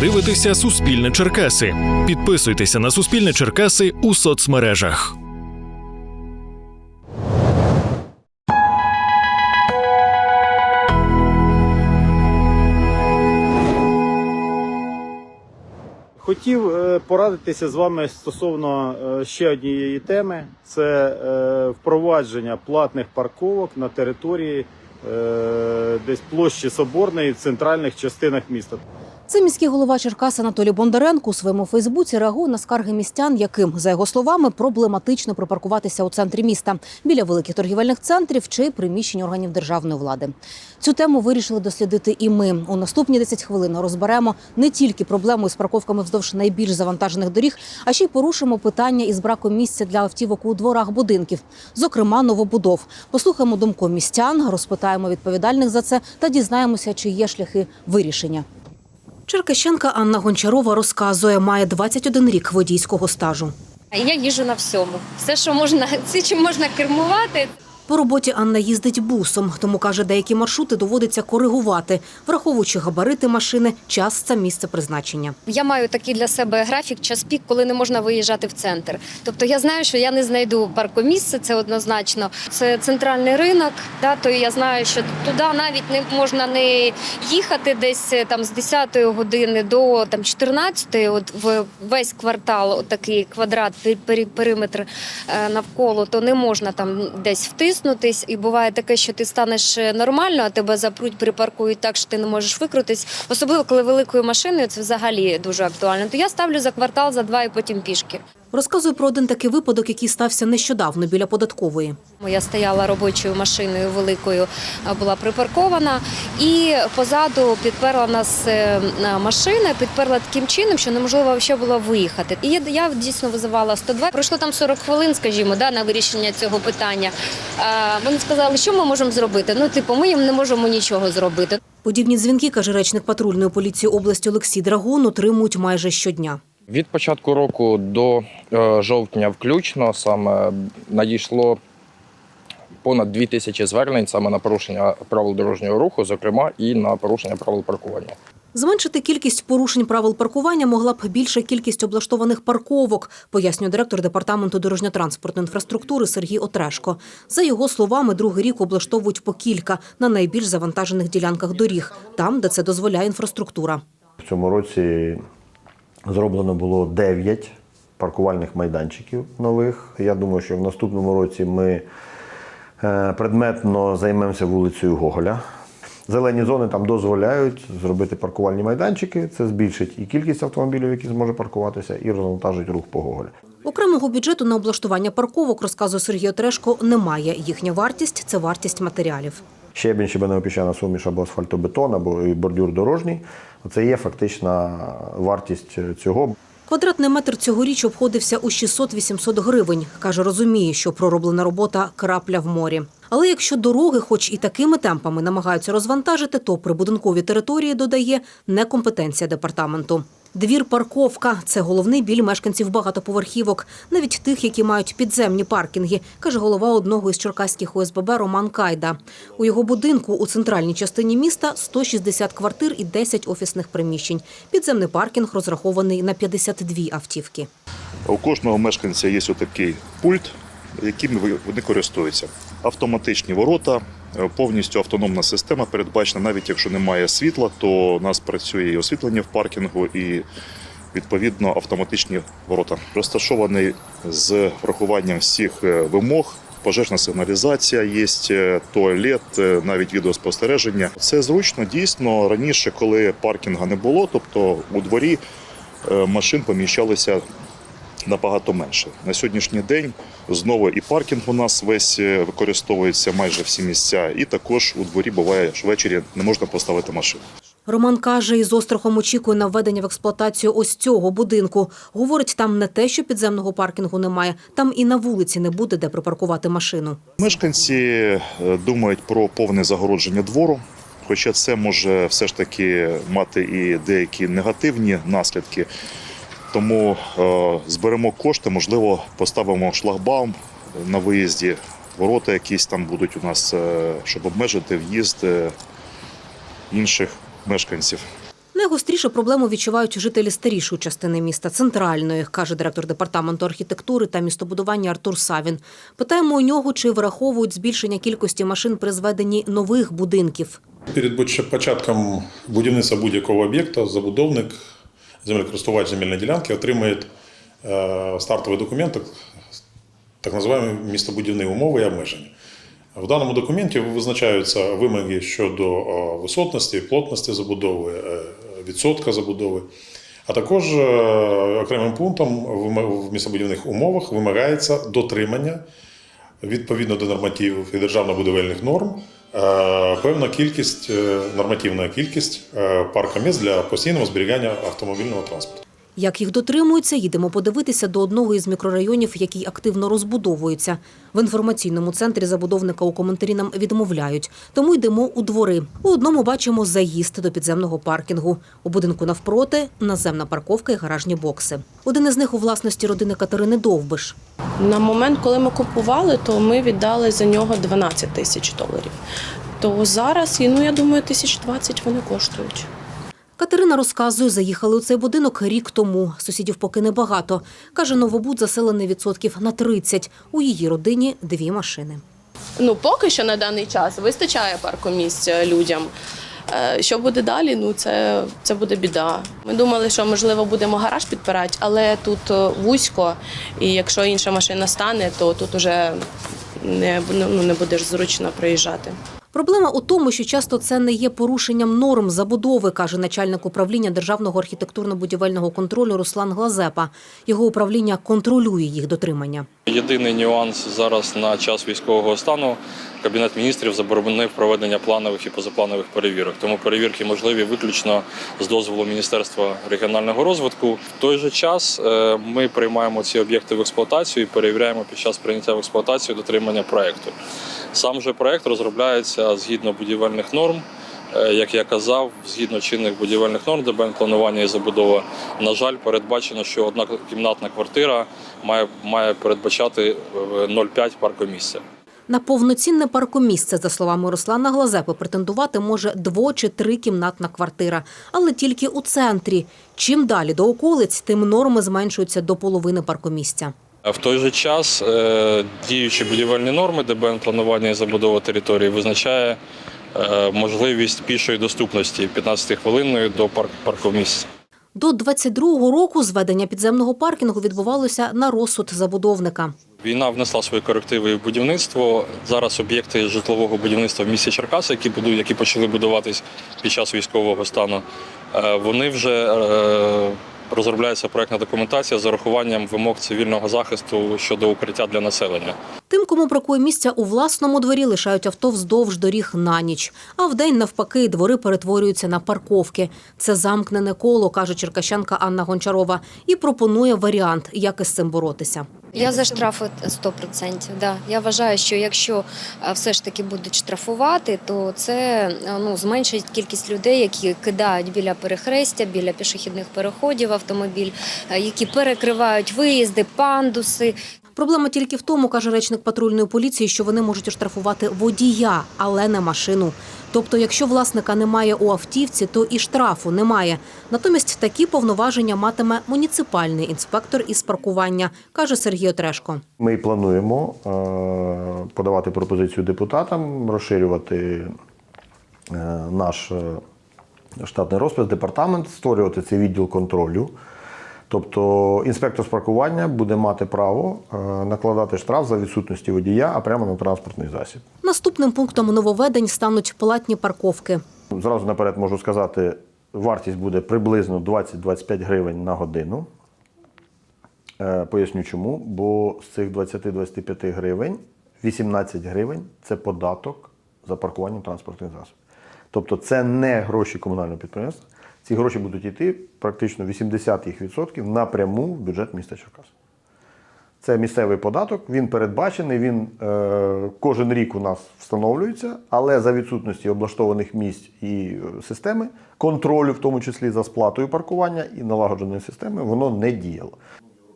дивитеся Суспільне Черкаси. Підписуйтеся на Суспільне Черкаси у соцмережах. Хотів е, порадитися з вами стосовно е, ще однієї теми: це е, впровадження платних парковок на території десь площі Соборної в центральних частинах міста. Це міський голова Черкас Анатолій Бондаренко у своєму Фейсбуці реагує на скарги містян, яким, за його словами, проблематично припаркуватися у центрі міста біля великих торгівельних центрів чи приміщень органів державної влади. Цю тему вирішили дослідити і ми. У наступні 10 хвилин розберемо не тільки проблему із парковками вздовж найбільш завантажених доріг, а ще й порушимо питання із браком місця для автівок у дворах будинків, зокрема новобудов. Послухаємо думку містян, розпитаємо відповідальних за це та дізнаємося, чи є шляхи вирішення. Черкащенка Анна Гончарова розказує, має 21 рік водійського стажу. Я їжу на всьому. Все, що можна, все, чим можна кермувати. По роботі Анна їздить бусом, тому каже, деякі маршрути доводиться коригувати, враховуючи габарити машини, час та місце призначення. Я маю такий для себе графік, час пік, коли не можна виїжджати в центр. Тобто я знаю, що я не знайду паркомісце, це однозначно. Це центральний ринок, да, то я знаю, що туди навіть не можна не їхати десь е, там з 10 години до там 14, от в весь квартал, от такий квадрат, пер- пер- периметр е, навколо, то не можна там десь втиснутись. І буває таке, що ти станеш е, нормально, а тебе запруть, припаркують так, що ти не можеш викрутись. Особливо коли великою машиною це взагалі дуже актуально. То я ставлю за квартал, за два і потім пішки. Розказує про один такий випадок, який стався нещодавно біля податкової. Я стояла робочою машиною великою, була припаркована, і позаду підперла нас е, машина, підперла таким чином, що неможливо взагалі було виїхати. І я, я дійсно визивала 102. Пройшло там 40 хвилин, скажімо, да, на вирішення цього питання. Вони сказали, що ми можемо зробити. Ну, типу, ми їм не можемо нічого зробити. Подібні дзвінки, каже речник патрульної поліції області Олексій Драгун, отримують майже щодня. Від початку року до е, жовтня включно саме надійшло понад 2 тисячі звернень саме на порушення правил дорожнього руху, зокрема і на порушення правил паркування. Зменшити кількість порушень правил паркування могла б більша кількість облаштованих парковок, пояснює директор департаменту дорожньо-транспортної інфраструктури Сергій Отрешко. За його словами, другий рік облаштовують по кілька на найбільш завантажених ділянках доріг, там, де це дозволяє інфраструктура. В цьому році зроблено було 9 паркувальних майданчиків нових. Я думаю, що в наступному році ми е, предметно займемося вулицею Гоголя. Зелені зони там дозволяють зробити паркувальні майданчики. Це збільшить і кількість автомобілів, які зможе паркуватися, і розвантажить рух по Гоголя. Окремого бюджету на облаштування парковок, розказує Сергій Отрешко, немає. Їхня вартість це вартість матеріалів. Щебінь, щебенеопіщана суміш або асфальтобетон, або бордюр дорожній. Це є фактична вартість цього. Квадратний метр цьогоріч обходився у 600-800 гривень. Каже, розуміє, що пророблена робота крапля в морі. Але якщо дороги, хоч і такими темпами намагаються розвантажити, то прибудинкові території додає некомпетенція департаменту. Двір парковка це головний біль мешканців багатоповерхівок, навіть тих, які мають підземні паркінги, каже голова одного із черкаських ОСББ Роман Кайда. У його будинку у центральній частині міста 160 квартир і 10 офісних приміщень. Підземний паркінг розрахований на 52 автівки. У кожного мешканця є отакий пульт, яким вони користуються. Автоматичні ворота, повністю автономна система передбачена, навіть якщо немає світла, то у нас працює і освітлення в паркінгу, і відповідно автоматичні ворота. Розташований з врахуванням всіх е, вимог. Пожежна сигналізація, є е, туалет, е, навіть відеоспостереження. Це зручно дійсно раніше, коли паркінга не було, тобто у дворі е, машин поміщалися набагато менше. На сьогоднішній день знову і паркінг у нас весь е, використовується майже всі місця, і також у дворі буває, що ввечері не можна поставити машину. Роман каже, із острахом очікує на введення в експлуатацію ось цього будинку. Говорить, там не те, що підземного паркінгу немає, там і на вулиці не буде де припаркувати машину. Мешканці е, думають про повне загородження двору. Хоча це може все ж таки мати і деякі негативні наслідки. Тому е, зберемо кошти, можливо, поставимо шлагбаум на виїзді, ворота якісь там будуть у нас, е, щоб обмежити в'їзд е, інших мешканців. Найгостріше проблему відчувають жителі старішої частини міста, центральної, каже директор департаменту архітектури та містобудування Артур Савін. Питаємо у нього, чи враховують збільшення кількості машин при зведенні нових будинків. Перед поч- початком будівництва будь-якого об'єкта забудовник, землекористувач земельної ділянки отримує е, стартовий документ, так, називаємо містобудівні умови і обмеження. В даному документі визначаються вимоги щодо е, висотності, плотності забудови, е, відсотка забудови. А також окремим пунктом в містобудівних умовах вимагається дотримання відповідно до нормативів і державно-будівельних норм певна кількість, е, нормативна кількість парка паркомісць для постійного зберігання автомобільного транспорту. Як їх дотримуються, їдемо подивитися до одного із мікрорайонів, який активно розбудовується. В інформаційному центрі забудовника у коментарі нам відмовляють, тому йдемо у двори. У одному бачимо заїзд до підземного паркінгу. У будинку навпроти наземна парковка і гаражні бокси. Один із них у власності родини Катерини Довбиш. На момент, коли ми купували, то ми віддали за нього 12 тисяч доларів. То зараз, ну я думаю, тисяч 20 вони коштують. Катерина розказує, заїхали у цей будинок рік тому. Сусідів поки небагато. Каже, Новобуд заселений відсотків на 30. У її родині дві машини. Ну, поки що на даний час вистачає паркомісць людям. Е, Що буде далі? Ну це, це буде біда. Ми думали, що можливо будемо гараж підпирати, але тут е, вузько, і якщо інша машина стане, то тут уже не, ну, не будеш зручно проїжджати. Проблема у тому, що часто це не є порушенням норм забудови, каже начальник управління державного архітектурно-будівельного контролю Руслан Глазепа. Його управління контролює їх дотримання. Єдиний нюанс зараз на час військового стану Кабінет міністрів заборонив проведення планових і позапланових перевірок. Тому перевірки можливі виключно з дозволу Міністерства регіонального розвитку. В той же час е, ми приймаємо ці об'єкти в експлуатацію і перевіряємо під час прийняття в експлуатацію дотримання проекту. Сам же проект розробляється згідно будівельних норм. Е, Як я казав, згідно чинних будівельних норм ДБН планування і забудова, на жаль, передбачено, що одна кімнатна квартира має, має передбачати е, 0,5 паркомісця. На повноцінне паркомісце, за словами Руслана Глазепи, претендувати може дво- чи трикімнатна квартира, але тільки у центрі. Чим далі до околиць, тим норми зменшуються до половини паркомісця. В той же час е, діючі будівельні норми ДБН планування і забудова території визначає е, можливість пішої доступності 15-хвилинної до парк паркомісць. До 22-го року зведення підземного паркінгу відбувалося на розсуд забудовника. Війна внесла свої корективи в будівництво. Зараз об'єкти житлового будівництва в місті Черкаси, які будують, які почали будуватись під час військового стану, е, вони вже розробляється проектна документація з урахуванням вимог цивільного захисту щодо укриття для населення. Тим, кому бракує місця у власному дворі, лишають авто вздовж доріг на ніч. А вдень, навпаки, двори перетворюються на парковки. Це замкнене коло, каже черкащанка Анна Гончарова, і пропонує варіант, як із цим боротися. Я за штрафи 100%. Да. Я вважаю, що якщо е, все ж таки будуть штрафувати, то це е, ну, зменшить кількість людей, які кидають біля перехрестя, біля пішохідних переходів автомобіль, е, які перекривають виїзди, пандуси. Проблема тільки в тому, каже речник патрульної поліції, що вони можуть оштрафувати водія, але не машину. Тобто, якщо власника немає у автівці, то і штрафу немає. Натомість такі повноваження матиме муніципальний інспектор із паркування, каже Сергій Отрешко. Ми плануємо е, подавати пропозицію депутатам, розширювати е, наш е, штатний розпис, департамент, створювати цей відділ контролю. Тобто інспектор з паркування буде мати право е, накладати штраф за відсутності водія, а прямо на транспортний засіб. Наступним пунктом нововведень стануть платні парковки. Зразу наперед можу сказати, вартість буде приблизно 20-25 гривень на годину. Е, Поясню чому. Бо з цих 20-25 гривень 18 гривень це податок за паркування транспортних засобів. Тобто це не гроші комунального підприємства. Ці гроші будуть йти практично 80% їх відсотків напряму в бюджет міста Черкас. Це місцевий податок, він передбачений, він е, кожен рік у нас встановлюється, але за відсутності облаштованих місць і е, системи, контролю, в тому числі за сплатою паркування і налагодженої системи, воно не діяло.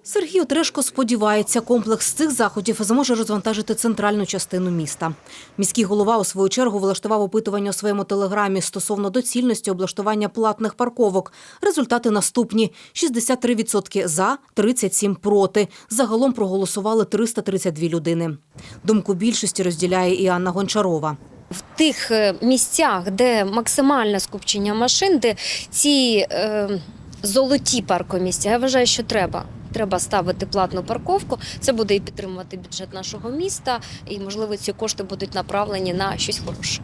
Сергій Отрешко сподівається, комплекс цих заходів зможе розвантажити центральну частину міста. Міський голова у свою чергу влаштував опитування у своєму телеграмі стосовно доцільності облаштування платних парковок. Результати наступні: 63% за, 37% проти. Загалом проголосували 332 людини. Думку більшості розділяє і Анна Гончарова. в тих е, місцях, де максимальне скупчення машин, де ці е, золоті паркомісця, я вважаю, що треба. Треба ставити платну парковку. Це буде і підтримувати бюджет нашого міста, і можливо ці кошти будуть направлені на щось хороше.